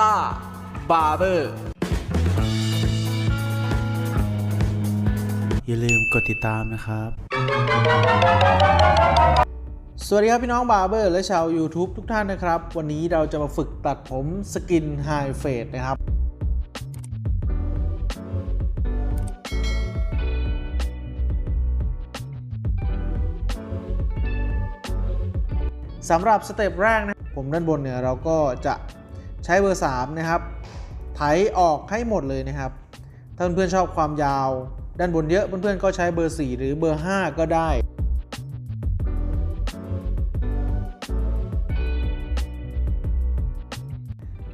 ต้าบาร์เบอร์ อย่าลืมกดติดตามนะครับ สวัสดีครับพี่น้องบาร์เบอร์และชาว YouTube ทุกท่านนะครับ วันนี้เราจะมาฝึกตัดผมสกินไฮเฟดนะครับสำหรับสเต็ปแรกนะ ผมด้านบนเนี่ยเราก็จะ ใช้เบอร์ 3 นะครับ ไถออกให้หมดเลยนะครับ ถ้าเพื่อนๆชอบความยาว ด้านบนเยอะเพื่อนๆก็ใช้เบอร์ 4 หรือเบอร์ 5 ก็ได้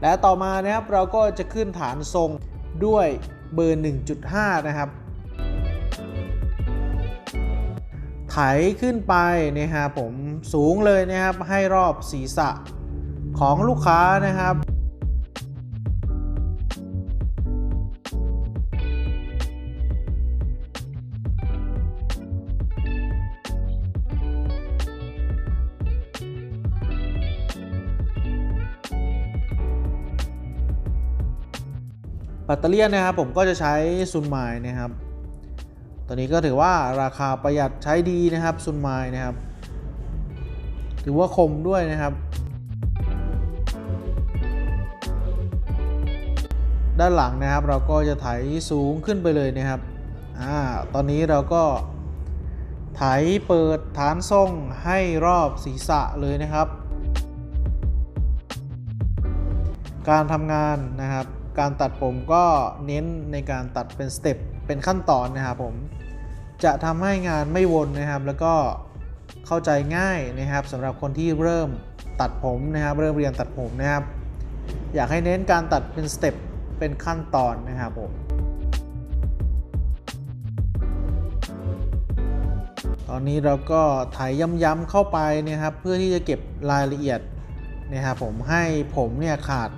และต่อมานะครับเราก็จะขึ้นฐานทรงด้วยเบอร์ 1.5 นะครับ ไถขึ้นไปนะครับผมสูงเลยนะครับให้รอบศีรษะของลูกค้านะครับ ตเตอรี่นนะครับผมก็จะใช้ซุนไมล์นะครับ ตัวนี้ก็ถือว่าราคาประหยัดใช้ดีนะครับซุนไมล์นะครับ ถือว่าคมด้วยนะครับ ด้านหลังนะครับเราก็จะไถสูงขึ้นไปเลยนะครับอ่าตอนนี้เราก็ไถเปิดฐานทรงให้รอบศีรษะเลยนะครับ การทำงานนะครับ การตัดผมก็เน้นในการตัดเป็นสเต็ปเป็นขั้นตอนนะครับผมจะทำให้งานไม่วนนะครับ แล้วก็เข้าใจง่ายนะครับสำหรับคนที่เริ่มตัดผมนะครับ เริ่มเรียนตัดผมนะครับ อยากให้เน้นการตัดเป็นสเต็ปเป็นขั้นตอนนะครับผมตอนนี้เราก็ไถย้ำๆเข้าไปนะครับ เพื่อที่จะเก็บรายละเอียดนะครับผมให้ผมเนี่ยขาด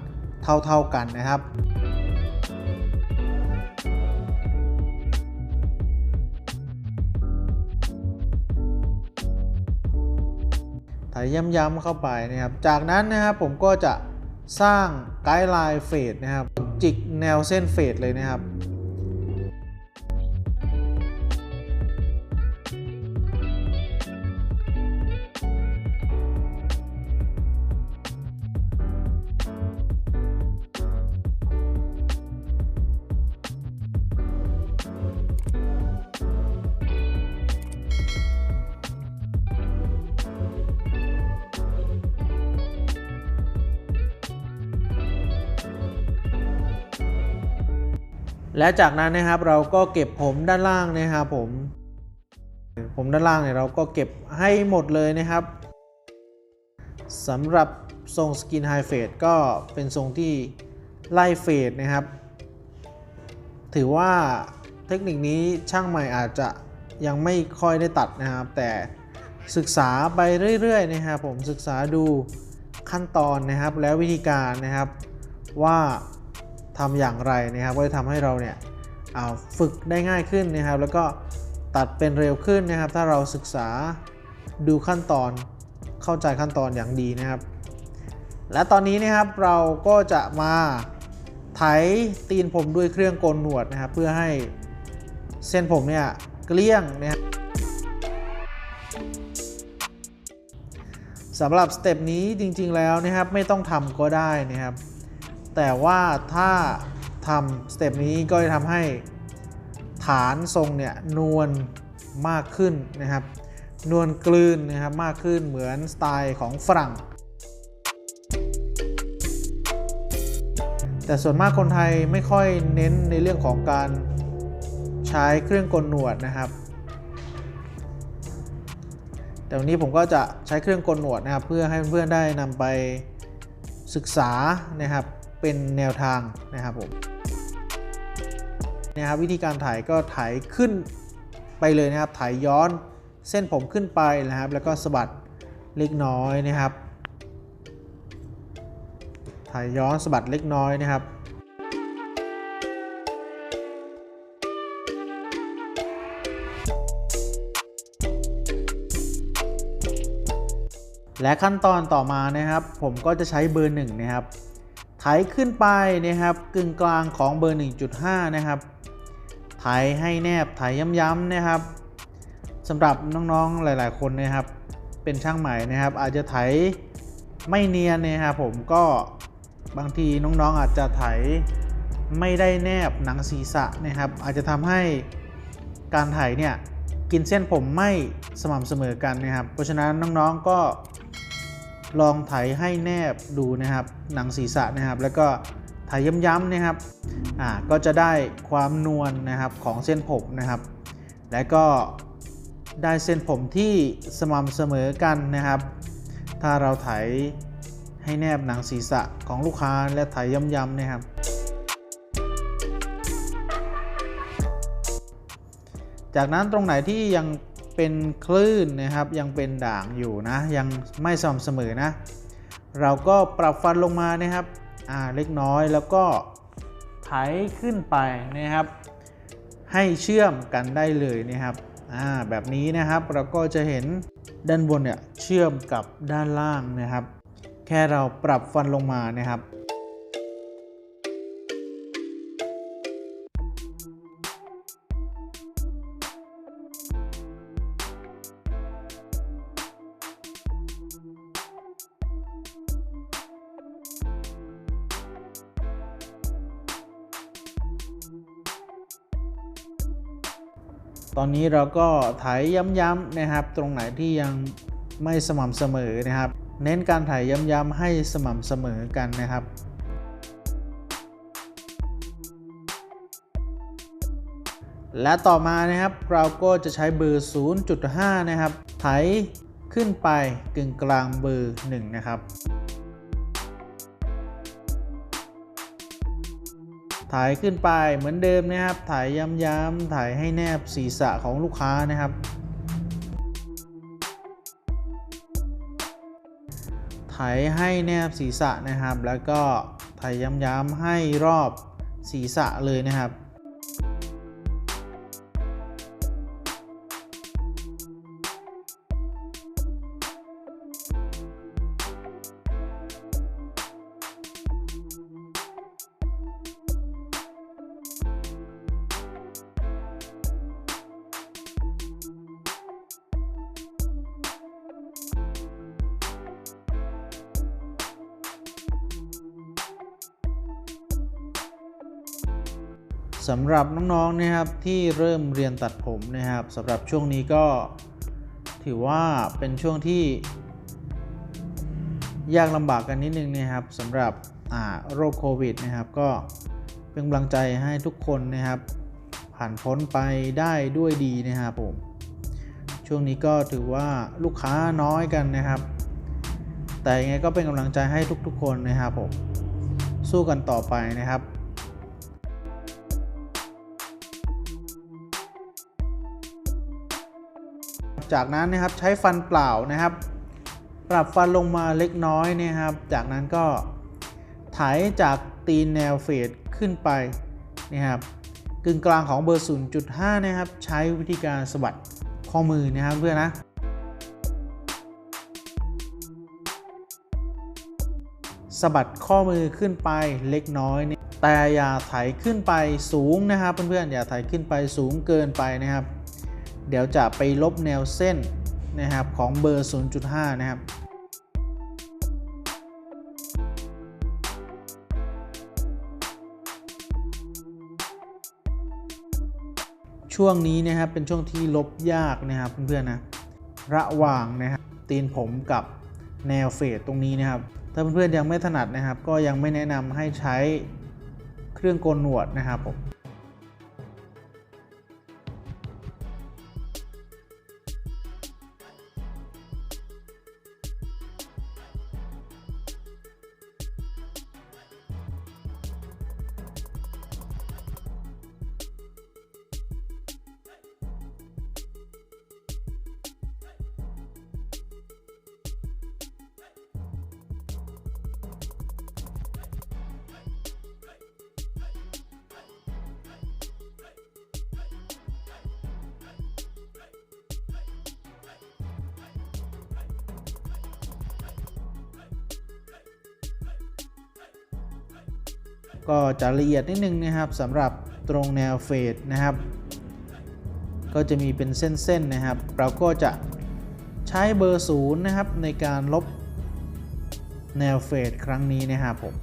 เท่า ๆกันนะครับไถย้ำๆเข้าไปนะครับ จากนั้นนะครับผมก็จะสร้างไกด์ไลน์เฟดนะครับ จิกแนวเส้นเฟดเลยนะครับ และจากนั้นนะครับเราก็เก็บผมด้านล่างนะครับผม ผมด้านล่างเนี่ยเราก็เก็บให้หมดเลยนะครับสำหรับทรงสกินไฮเฟดก็เป็นทรงที่ไล่เฟดนะครับ ถือว่าเทคนิคนี้ช่างใหม่อาจจะยังไม่ค่อยได้ตัดนะครับ แต่ศึกษาไปเรื่อยๆนะครับผมศึกษาดูขั้นตอนนะครับแล้ววิธีการนะครับว่า ทำอย่างไรนะครับก็จะทำให้เราเนี่ยฝึกได้ง่ายขึ้นนะครับ แล้วก็ตัดเป็นเร็วขึ้นนะครับ ถ้าเราศึกษาดูขั้นตอนเข้าใจขั้นตอนอย่างดีนะครับ และตอนนี้นะครับเราก็จะมาไถตีนผมด้วยเครื่องโกนหนวดนะครับ เพื่อให้เส้นผมเนี่ยเกลี้ยงนะครับสำหรับสเต็ปนี้จริงๆแล้วนะครับไม่ต้องทำก็ได้นะครับ แต่ว่าถ้าทำสเต็ปนี้ก็จะทำให้ฐานทรงเนี่ยนวลมากขึ้นนะครับ นวลกลืนนะครับมากขึ้นเหมือนสไตล์ของฝรั่ง แต่ส่วนมากคนไทยไม่ค่อยเน้นในเรื่องของการใช้เครื่องกลหนวดนะครับ แต่วันนี้ผมก็จะใช้เครื่องกลหนวดนะครับ เพื่อให้เพื่อนๆได้นำไปศึกษานะครับ เป็นแนวทางนะครับผมนะครับวิธีการถ่ายก็ถ่ายขึ้นไปเลยนะครับ ถ่ายย้อนเส้นผมขึ้นไปนะครับ แล้วก็สะบัดเล็กน้อยนะครับ ถ่ายย้อนสะบัดเล็กน้อยนะครับและขั้นตอนต่อมานะครับ ผมก็จะใช้เบอร์หนึ่งนะครับ ถไถขึ้นไปนะครับกึ่งกลางของเบอร์ 1.5 นะครับ ไถให้แนบไถย้ำๆนะครับสำหรับน้องๆหลาย ๆ คนนะครับ เป็นช่างใหม่นะครับ อาจจะไถไม่เนียนนะครับผมก็บางทีน้องๆอาจจะไถไม่ได้แนบหนังศีรษะนะครับ อาจจะทำให้การไถเนี่ยกินเส้นผมไม่สม่ำเสมอกันนะครับ เพราะฉะนั้นน้องๆก็ ลองไถให้แนบดูนะครับหนังศีรษะนะครับ แล้วก็ไถย้ำๆนะครับอ่าก็จะได้ความนวลนะครับของเส้นผมนะครับ และก็ได้เส้นผมที่สม่ำเสมอกันนะครับ ถ้าเราไถให้แนบหนังศีรษะของลูกค้าและไถย้ำๆนะครับ จากนั้นตรงไหนที่ยัง เป็นคลื่นนะครับยังเป็นด่างอยู่นะยังไม่สม่ำเสมอนะ เราก็ปรับฟันลงมานะครับอ่าเล็กน้อยแล้วก็ไถขึ้นไปนะครับ ให้เชื่อมกันได้เลยนะครับอ่าแบบนี้นะครับเราก็จะเห็นด้านบนเนี่ยเชื่อมกับด้านล่างนะครับ แค่เราปรับฟันลงมานะครับ ตอนนี้เราก็ไถย้ำๆนะครับ ตรงไหนที่ยังไม่สม่ำเสมอนะครับ เน้นการไถย้ำๆให้สม่ำเสมอกันนะครับและต่อมานะครับเราก็จะใช้เบอร์ 0.5 นะครับ ไถขึ้นไปกึ่งกลางเบอร์ 1 นะครับ ถ่ายขึ้นไปเหมือนเดิมนะครับ ถ่ายย้ำๆถ่ายให้แนบศีรษะของลูกค้านะครับ ถ่ายให้แนบศีรษะนะครับ แล้วก็ถ่ายย้ำๆให้รอบศีรษะเลยนะครับ สำหรับน้องๆนะครับที่เริ่มเรียนตัดผมนะครับสำหรับช่วงนี้ก็ถือว่าเป็นช่วงที่ ยากลำบากกันนิดนึงนะครับสำหรับโรคโควิดนะครับก็เป็นกำลังใจให้ทุกคนนะครับ ผ่านพ้นไปได้ด้วยดีนะครับผม ช่วงนี้ก็ถือว่าลูกค้าน้อยกันนะครับ แต่ยังไงก็เป็นกำลังใจให้ทุกๆ คนนะครับผมสู้กันต่อไปนะครับ จากนั้นนะครับใช้ฟันเปล่านะครับ ปรับฟันลงมาเล็กน้อยนะครับ จากนั้นก็ไถจากตีนแนวเฟดขึ้นไปนะครับกึ่งกลางของเบอร์ 0.5 นะครับ ใช้วิธีการสะบัดข้อมือนะครับเพื่อนนะสะบัดข้อมือขึ้นไปเล็กน้อยเนี่ยแต่อย่าไถขึ้นไปสูงนะครับเพื่อนๆอย่าไถขึ้นไปสูงเกินไปนะครับ เดี๋ยวจะไปลบแนวเส้นนะครับของเบอร์ 0.5 นะครับช่วงนี้นะครับเป็นช่วงที่ลบยากนะครับเพื่อนๆนะระหว่างนะครับตีนผมกับแนวเฟดตรงนี้นะครับ ถ้าเพื่อนๆยังไม่ถนัดนะครับ ก็ยังไม่แนะนำให้ใช้เครื่องโกนหนวดนะครับผม ก็จะละเอียดนิดนึงนะครับสำหรับตรงแนวเฟดนะครับ ก็จะมีเป็นเส้นๆนะครับ เราก็จะใช้เบอร์ศูนย์นะครับในการลบแนวเฟดครั้งนี้นะครับผม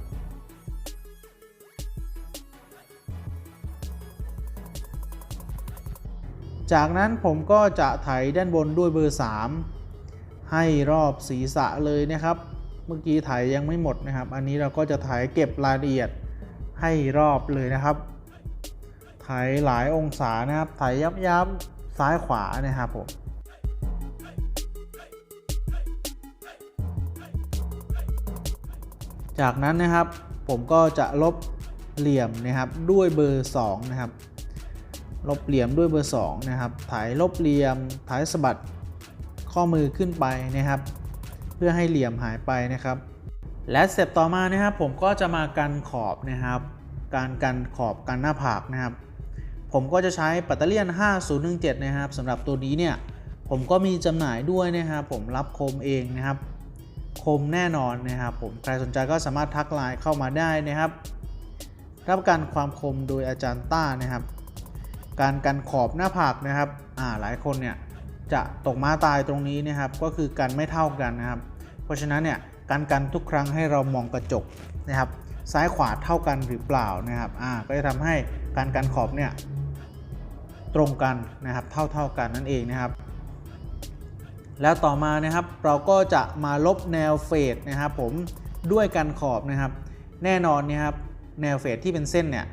จากนั้นผมก็จะไถด้านบนด้วยเบอร์ 3 ให้รอบศีรษะเลยนะครับ เมื่อกี้ไถยังไม่หมดนะครับ อันนี้เราก็จะไถเก็บรายละเอียด ให้รอบเลยนะครับ ไถหลายองศานะครับ ไถยับยับซ้ายขวานะครับผมจากนั้นนะครับผมก็จะลบเหลี่ยมนะครับด้วยเบอร์ 2 นะครับ ลบเหลี่ยมด้วยเบอร์ 2 นะครับ ถ่ายลบเหลี่ยมถ่ายสะบัดข้อมือขึ้นไปนะครับ เพื่อให้เหลี่ยมหายไปนะครับ และสเต็ปต่อมานะครับผมก็จะมากันขอบนะครับ การกันขอบกันหน้าผากนะครับ ผมก็จะใช้ปัตเตอร์เลียน 5017 นะครับสำหรับตัวนี้เนี่ยผมก็มีจำหน่ายด้วยนะครับผมรับคมเองนะครับ คมแน่นอนนะครับผมใครสนใจก็สามารถทักไลน์เข้ามาได้นะครับ รับกันความคมโดยอาจารย์ต้านะครับ การกันขอบหน้าผากนะครับอ่าหลายคนเนี่ยจะตกม้าตายตรงนี้นะครับ ก็คือกันไม่เท่ากันนะครับ เพราะฉะนั้นเนี่ย การกันทุกครั้งให้เรามองกระจกนะครับซ้ายขวาเท่ากันหรือเปล่านะครับอ่าก็จะทำให้การกันขอบเนี่ยตรงกันนะครับเท่าเท่ากันนั่นเองนะครับ แล้วต่อมานะครับเราก็จะมาลบแนวเฟดนะครับผมด้วยกันขอบนะครับ แน่นอนนะครับแนวเฟดที่เป็นเส้นเนี่ย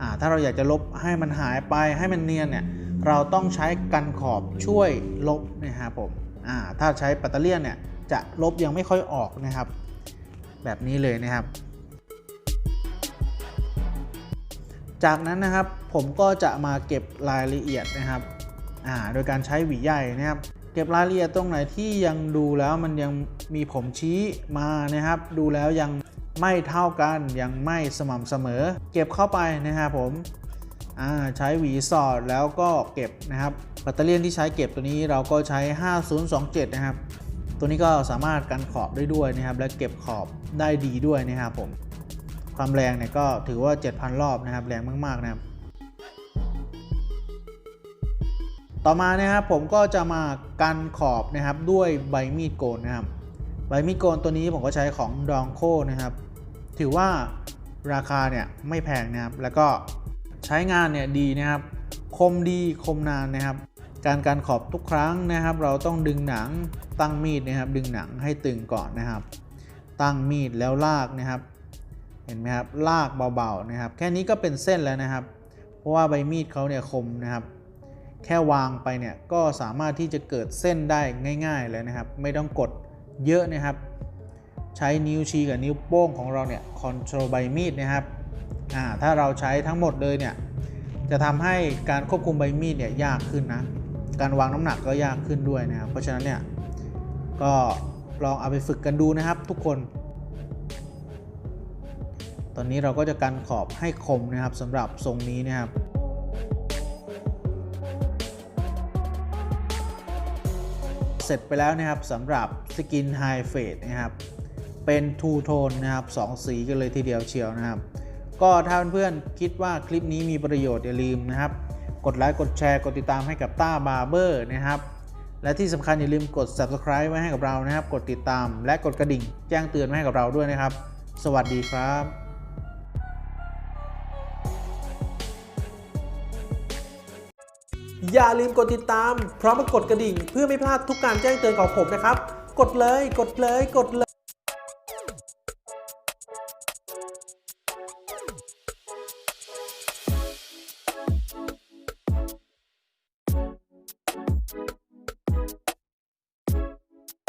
อ่าถ้าเราอยากจะลบให้มันหายไปให้มันเนียนเนี่ยเราต้องใช้กันขอบช่วยลบนะครับผมอ่าถ้าใช้ปัตเตอร์เลียนเนี่ย จะลบยังไม่ค่อยออกนะครับ แบบนี้เลยนะครับ จากนั้นนะครับผมก็จะมาเก็บรายละเอียดนะครับอ่าโดยการใช้หวีใหญ่นะครับ เก็บรายละเอียดตรงไหนที่ยังดูแล้วมันยังมีผมชี้มานะครับ ดูแล้วยังไม่เท่ากันยังไม่สม่ำเสมอ เก็บเข้าไปนะครับผมใช้หวีสอดแล้วก็เก็บนะครับแบตเตอรี่ที่ใช้เก็บตัวนี้เราก็ใช้ 5027 นะครับ ตัวนี้ก็สามารถกันขอบได้ด้วยนะครับ และเก็บขอบได้ดีด้วยนะครับผมความแรงเนี่ยก็ถือว่า 7,000 รอบนะครับ แรงมากๆนะครับ ต่อมานะครับผมก็จะมากันขอบนะครับด้วยใบมีดโกนนะครับ ใบมีดโกนตัวนี้ผมก็ใช้ของดองโคนะครับ ถือว่าราคาเนี่ยไม่แพงนะครับ แล้วก็ใช้งานเนี่ยดีนะครับ คมดีคมนานนะครับ การการขอบทุกครั้งนะครับ เราต้องดึงหนังตั้งมีดนะครับ ดึงหนังให้ตึงก่อนนะครับ ตั้งมีดแล้วลากนะครับ เห็นไหมครับลากเบาๆนะครับ แค่นี้ก็เป็นเส้นแล้วนะครับ เพราะว่าใบมีดเขาเนี่ยคมนะครับ แค่วางไปเนี่ยก็สามารถที่จะเกิดเส้นได้ง่าย ๆเลยนะครับ ไม่ต้องกดเยอะนะครับ ใช้นิ้วชี้กับนิ้วโป้งของเราเนี่ยคอนโทรลใบมีดนะครับอ่าถ้าเราใช้ทั้งหมดเลยเนี่ยจะทำให้การควบคุมใบมีดเนี่ยยากขึ้นนะ การวางน้ำหนักก็ยากขึ้นด้วยนะครับ เพราะฉะนั้นเนี่ยก็ลองเอาไปฝึกกันดูนะครับทุกคน ตอนนี้เราก็จะกันขอบให้คมนะครับสำหรับทรงนี้นะครับเสร็จไปแล้วนะครับสำหรับสกินไฮเฟดนะครับเป็นทูโทนนะครับสองสีกันเลยทีเดียวเชียวนะครับ ก็ถ้าเพื่อนๆคิดว่าคลิปนี้มีประโยชน์อย่าลืมนะครับ กดไลค์กดแชร์กดติดตามให้กับต้าบาร์เบอร์นะครับ และที่สำคัญอย่าลืมกด subscribe ไว้ให้กับเรานะครับ กดติดตาม และกดกระดิ่ง แจ้งเตือนไว้ให้กับเราด้วยนะครับ สวัสดีครับอย่าลืมกดติดตาม พร้อมกับกดกระดิ่ง เพื่อไม่พลาดทุกการแจ้งเตือนของผมนะครับ กดเลย กดเลย กดเลย